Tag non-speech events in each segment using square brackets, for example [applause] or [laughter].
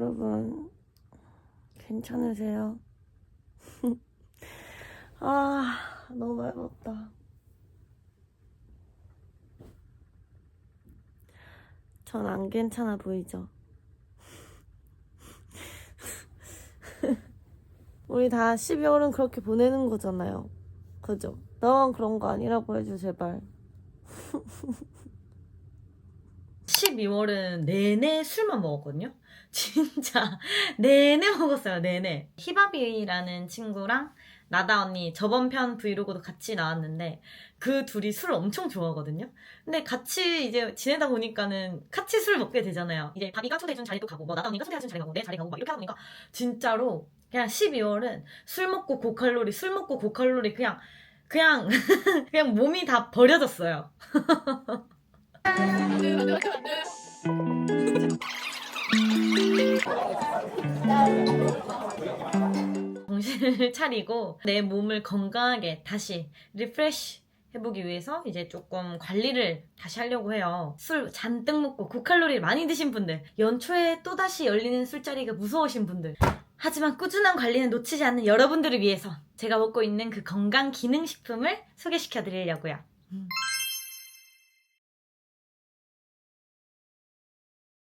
여러분, 괜찮으세요? [laughs] 아, 너무 먹었다. 전 안 괜찮아 보이죠? [laughs] 우리 다 12월은 그렇게 보내는 거잖아요. 그죠? 너만 그런 거 아니라고 해줘, 제발. [laughs] 12월은 내내 술만 먹었거든요. 진짜 [laughs] 내내 먹었어요. 내내. 히바비라는 친구랑 나다 언니 저번 편 브이로그도 같이 나왔는데 그 둘이 술을 엄청 좋아하거든요. 근데 같이 이제 지내다 보니까는 같이 술 먹게 되잖아요. 이제 바비가 초대해준 자리도 가고 뭐 나다 언니가 초대해준 자리 가고 내 자리 가고 막 이렇게 하다 보니까 진짜로 그냥 12월은 술 먹고 고칼로리 술 먹고 고칼로리 그냥 그냥 [laughs] 그냥 몸이 다 버려졌어요. [laughs] 정신을 [laughs] 차리고 내 몸을 건강하게 다시 리프레시 해보기 위해서 이제 조금 관리를 다시 하려고 해요. 술 잔뜩 먹고 고칼로리 많이 드신 분들, 연초에 또다시 열리는 술자리가 무서우신 분들, 하지만 꾸준한 관리는 놓치지 않는 여러분들을 위해서 제가 먹고 있는 그 건강 기능식품을 소개시켜 드리려고요.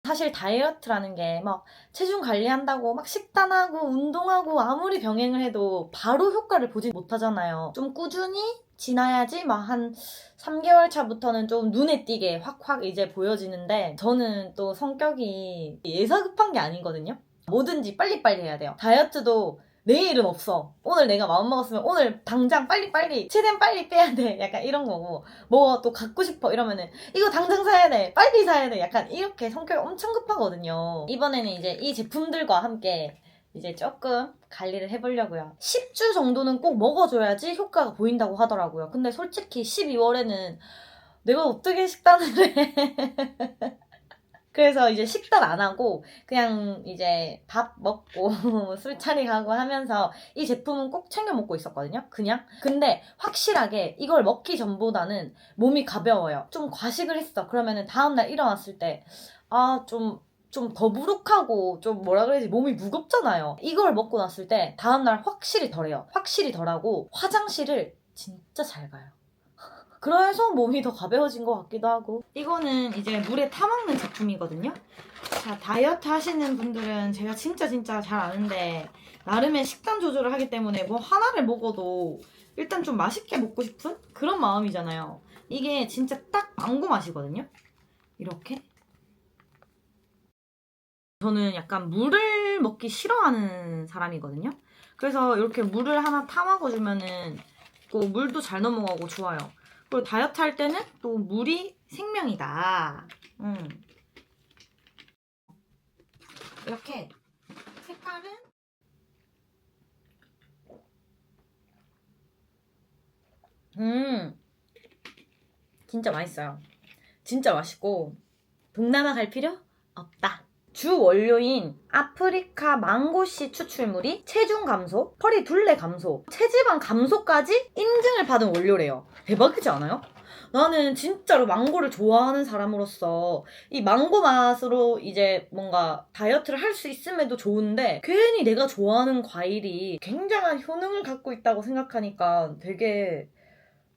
사실 다이어트라는 게 막 체중 관리한다고 막 식단하고 운동하고 아무리 병행을 해도 바로 효과를 보지 못하잖아요. 좀 꾸준히 지나야지 막 한 3개월 차부터는 좀 눈에 띄게 확확 이제 보여지는데 저는 또 성격이 예사급한 게 아니거든요. 뭐든지 빨리빨리 해야 돼요. 다이어트도 내일은 없어. 오늘 내가 마음 먹었으면 오늘 당장 빨리빨리 최대한 빨리 빼야 돼. 약간 이런 거고 뭐 또 갖고 싶어 이러면은 이거 당장 사야 돼. 빨리 사야 돼. 약간 이렇게 성격이 엄청 급하거든요. 이번에는 이제 이 제품들과 함께 이제 조금 관리를 해보려고요. 10주 정도는 꼭 먹어줘야지 효과가 보인다고 하더라고요. 근데 솔직히 12월에는 내가 어떻게 식단을 해? [laughs] 그래서 이제 식단 안 하고 그냥 이제 밥 먹고 [laughs] 술자리 가고 하면서 이 제품은 꼭 챙겨 먹고 있었거든요. 그냥. 근데 확실하게 이걸 먹기 전보다는 몸이 가벼워요. 좀 과식을 했어. 그러면은 다음날 일어났을 때 아, 좀 좀 더부룩하고 좀 뭐라 그래야지 몸이 무겁잖아요. 이걸 먹고 났을 때 다음날 확실히 덜해요. 확실히 덜하고 화장실을 진짜 잘 가요. 그래서 몸이 더 가벼워진 것 같기도 하고. 이거는 이제 물에 타먹는 제품이거든요. 자 다이어트 하시는 분들은 제가 진짜 진짜 잘 아는데 나름의 식단 조절을 하기 때문에 뭐 하나를 먹어도 일단 좀 맛있게 먹고 싶은 그런 마음이잖아요. 이게 진짜 딱 망고 맛이거든요. 이렇게. 저는 약간 물을 먹기 싫어하는 사람이거든요. 그래서 이렇게 물을 하나 타먹어주면은 또 물도 잘 넘어가고 좋아요 그리고 다이어트 할 때는 또 물이 생명이다. 음. 이렇게 색깔은 음 진짜 맛있어요. 진짜 맛있고 동남아 갈 필요 없다. 주 원료인 아프리카 망고씨 추출물이 체중 감소, 허리 둘레 감소, 체지방 감소까지 인증을 받은 원료래요. 대박이지 않아요? 나는 진짜로 망고를 좋아하는 사람으로서 이 망고 맛으로 이제 뭔가 다이어트를 할 수 있음에도 좋은데 괜히 내가 좋아하는 과일이 굉장한 효능을 갖고 있다고 생각하니까 되게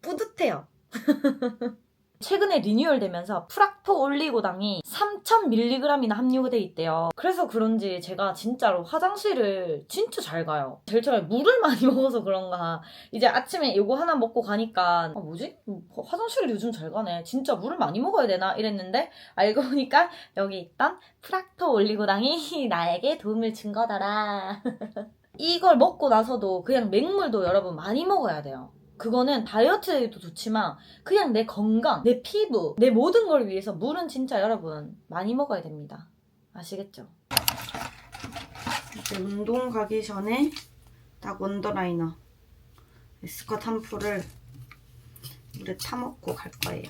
뿌듯해요. [laughs] 최근에 리뉴얼 되면서 프락토 올리고당이 3000mg이나 함유돼 있대요. 그래서 그런지 제가 진짜로 화장실을 진짜 잘 가요. 제일 처음에 물을 [laughs] 많이 먹어서 그런가. 이제 아침에 이거 하나 먹고 가니까, 아, 뭐지? 화장실을 요즘 잘 가네. 진짜 물을 많이 먹어야 되나? 이랬는데, 알고 [laughs] 보니까 여기 있던 프락토 올리고당이 [laughs] 나에게 도움을 준 거더라. 이걸 먹고 나서도 그냥 맹물도 여러분 많이 먹어야 돼요. 그거는 다이어트에도 좋지만 그냥 내 건강, 내 피부, 내 모든 걸 위해서 물은 진짜 여러분 많이 먹어야 됩니다. 아시겠죠? 이제 운동 가기 전에 딱 원더라이너 스컷 한 풀을 물에 타먹고 갈 거예요.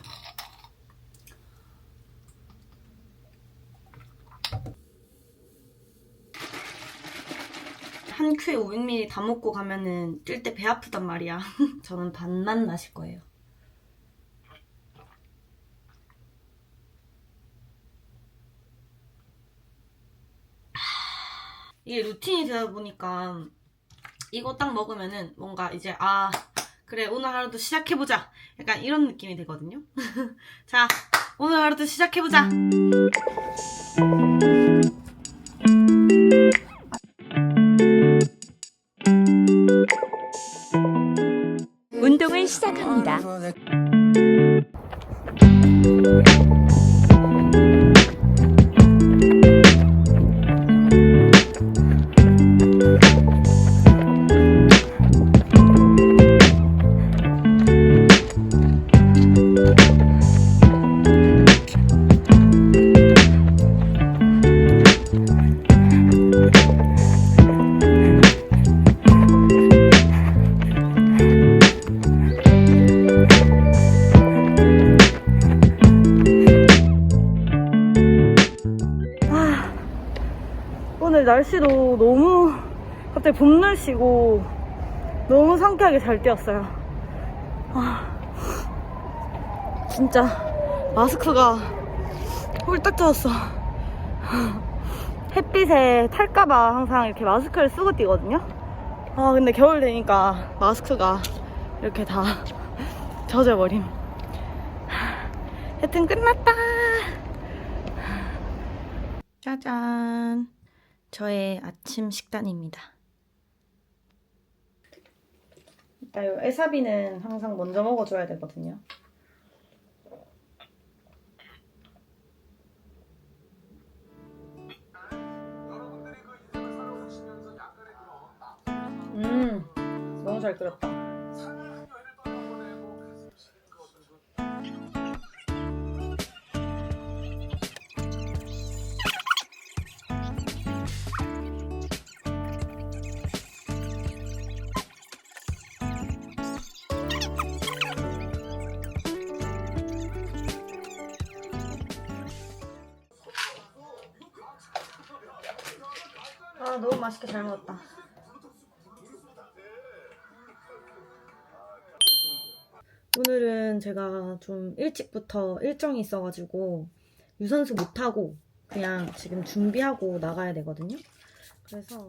한 큐에 500ml 다 먹고 가면은 뛸 때 배 아프단 말이야. [laughs] 저는 반만 마실 거예요. 이게 루틴이 되다 보니까 이거 딱 먹으면은 뭔가 이제 아 그래 오늘 하루도 시작해보자 약간 이런 느낌이 되거든요 [laughs] 자 오늘 하루도 시작해보자 시작합니다. 날씨도 너무 갑자기 봄 날씨고 너무 상쾌하게 잘 뛰었어요. 아, 진짜 마스크가 홀딱 젖었어. 햇빛에 탈까봐 항상 이렇게 마스크를 쓰고 뛰거든요. 아 근데 겨울 되니까 마스크가 이렇게 다 젖어버림. 하여튼 끝났다. 짜잔. 저의 아침 식단입니다. 일단 요 에사비는 항상 먼저 먹어줘야 되거든요. 음, 너무 잘 끓였다. 너무 맛있게 잘 먹었다. 오늘은 제가 좀 일찍부터 일정이 있어가지고 유산소 못하고 그냥 지금 준비하고 나가야 되거든요. 그래서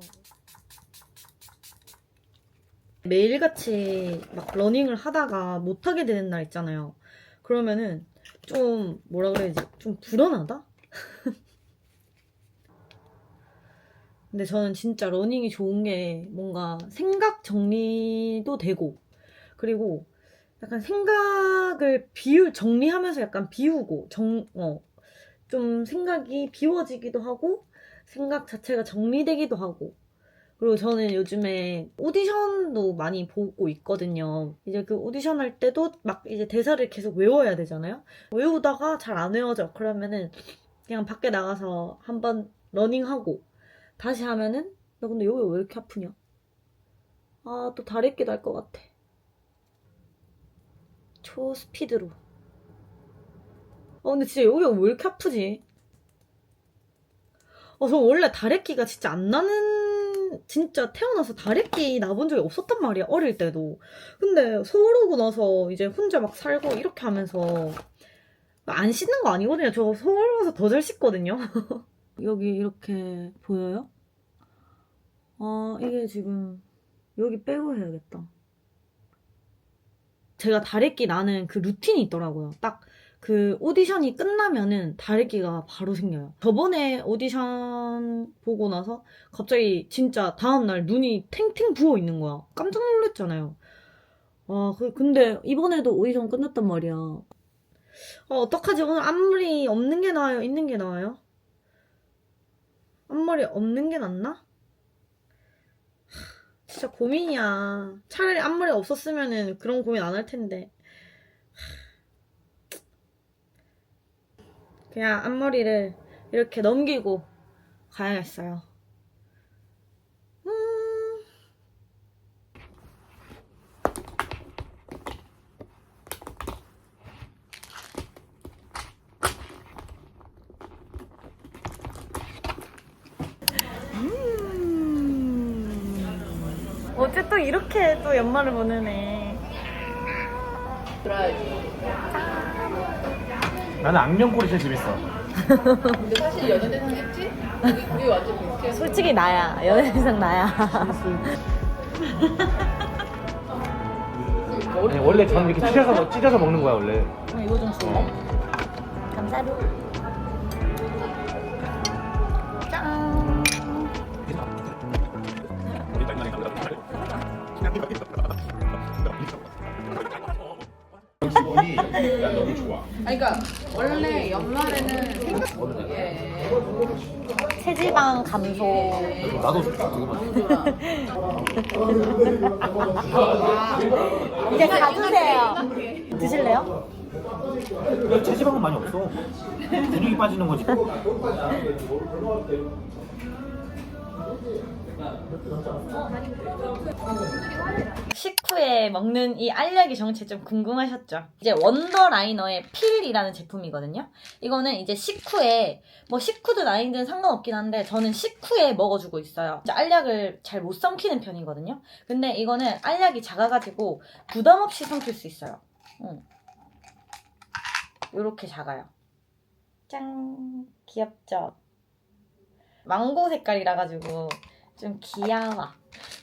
매일같이 막 러닝을 하다가 못하게 되는 날 있잖아요. 그러면은 좀 뭐라 그래야지? 좀 불안하다? 근데 저는 진짜 러닝이 좋은 게 뭔가 생각 정리도 되고 그리고 약간 생각을 비우 정리하면서 약간 비우고 정 어 좀 생각이 비워지기도 하고 생각 자체가 정리되기도 하고 그리고 저는 요즘에 오디션도 많이 보고 있거든요. 이제 그 오디션 할 때도 막 이제 대사를 계속 외워야 되잖아요. 외우다가 잘 안 외워져. 그러면은 그냥 밖에 나가서 한번 러닝하고 다시 하면은 나 근데 여기 왜 이렇게 아프냐? 아 또 다리끼 날 것 같아. 초 스피드로. 아 근데 진짜 여기가 왜 이렇게 아프지? 어, 저 원래 다래끼가 진짜 안 나는, 진짜 태어나서 다래끼 나본 적이 없었단 말이야, 어릴 때도. 근데 서울 오고 나서 이제 혼자 막 살고 이렇게 하면서 안 씻는 거 아니거든요. 저 서울 와서 더 잘 씻거든요. [laughs] 여기 이렇게 보여요? 아, 이게 지금 여기 빼고 해야겠다. 제가 다래끼 나는 그 루틴이 있더라고요. 딱 그 오디션이 끝나면은 다래끼가 바로 생겨요. 저번에 오디션 보고 나서 갑자기 진짜 다음날 눈이 탱탱 부어 있는 거야. 깜짝 놀랐잖아요. 아, 그, 근데 이번에도 오디션 끝났단 말이야. 아, 어떡하지? 오늘 앞머리 없는 게 나아요? 있는 게 나아요? 앞머리 없는 게 낫나? 하, 진짜 고민이야. 차라리 앞머리 없었으면은 그런 고민 안 할 텐데. 그냥 앞머리를 이렇게 넘기고 가야겠어요. 이렇게 또 연말을 보내네. 나는 악명꼴이 제일 재밌어. 근데 사실 연예대상 했지? 우리, 우리 완전 비슷해. 솔직히 나야. 연예대상 나야. 아니, 원래 저는 이렇게 찢어서, 먹- 찢어서 먹는 거야 원래 그럼 이거 좀 줄래? 감사로. 짠. 아니, 그러니까 원래 연말에는 생각 예. 체지방 감소. 나도 이제 가주세요. 드실래요? 체지방은 많이 없어 근육이 빠지는 거지 식후에 먹는 이 알약의 정체 좀 궁금하셨죠? 이제 원더라이너의 필이라는 제품이거든요. 이거는 이제 식후에 뭐 식후든 아니든 상관없긴 한데 저는 식후에 먹어주고 있어요. 알약을 잘 못 삼키는 편이거든요. 근데 이거는 알약이 작아가지고 부담 없이 삼킬 수 있어요. 응. 요렇게 작아요. 짠 귀엽죠? 망고 색깔이라 가지고 좀 귀여워.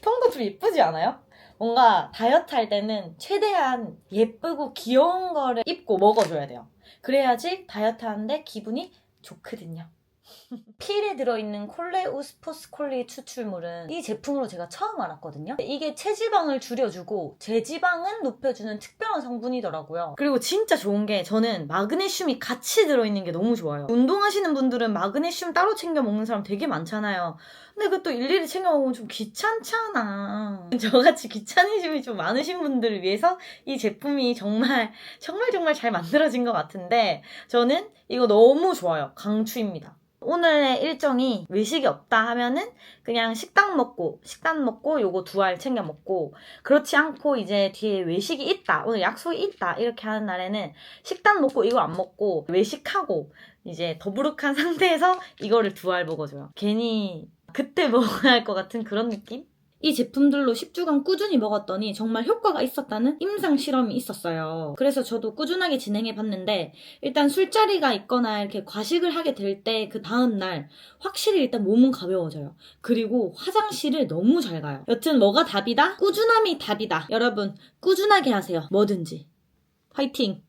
통도 좀 예쁘지 않아요? 뭔가 다이어트 할 때는 최대한 예쁘고 귀여운 거를 입고 먹어줘야 돼요. 그래야지 다이어트 하는데 기분이 좋거든요. 필에 들어있는 콜레우스포스콜리 추출물은 이 제품으로 제가 처음 알았거든요. 이게 체지방을 줄여주고 제지방은 높여주는 특별한 성분이더라고요. 그리고 진짜 좋은 게 저는 마그네슘이 같이 들어있는 게 너무 좋아요. 운동하시는 분들은 마그네슘 따로 챙겨 먹는 사람 되게 많잖아요. 근데 그것도 일일이 챙겨 먹으면 좀 귀찮잖아. [laughs] 저같이 귀차니즘이 좀 많으신 분들을 위해서 이 제품이 정말 정말 정말 잘 만들어진 것 같은데 저는 이거 너무 좋아요. 강추입니다. 오늘의 일정이 외식이 없다 하면은 그냥 식당 먹고 식단 먹고 요거 두 알 챙겨 먹고 그렇지 않고 이제 뒤에 외식이 있다 오늘 약속이 있다 이렇게 하는 날에는 식단 먹고 이거 안 먹고 외식하고 이제 더부룩한 [laughs] 상태에서 이거를 두 알 먹어줘요 괜히 그때 먹어야 할 것 같은 그런 느낌? 이 제품들로 10주간 꾸준히 먹었더니 정말 효과가 있었다는 임상 실험이 있었어요. 그래서 저도 꾸준하게 진행해 봤는데 일단 술자리가 있거나 이렇게 과식을 하게 될 때 그 다음 날 확실히 일단 몸은 가벼워져요. 그리고 화장실을 너무 잘 가요. 여튼 뭐가 답이다? 꾸준함이 답이다. 여러분 꾸준하게 하세요. 뭐든지. 화이팅!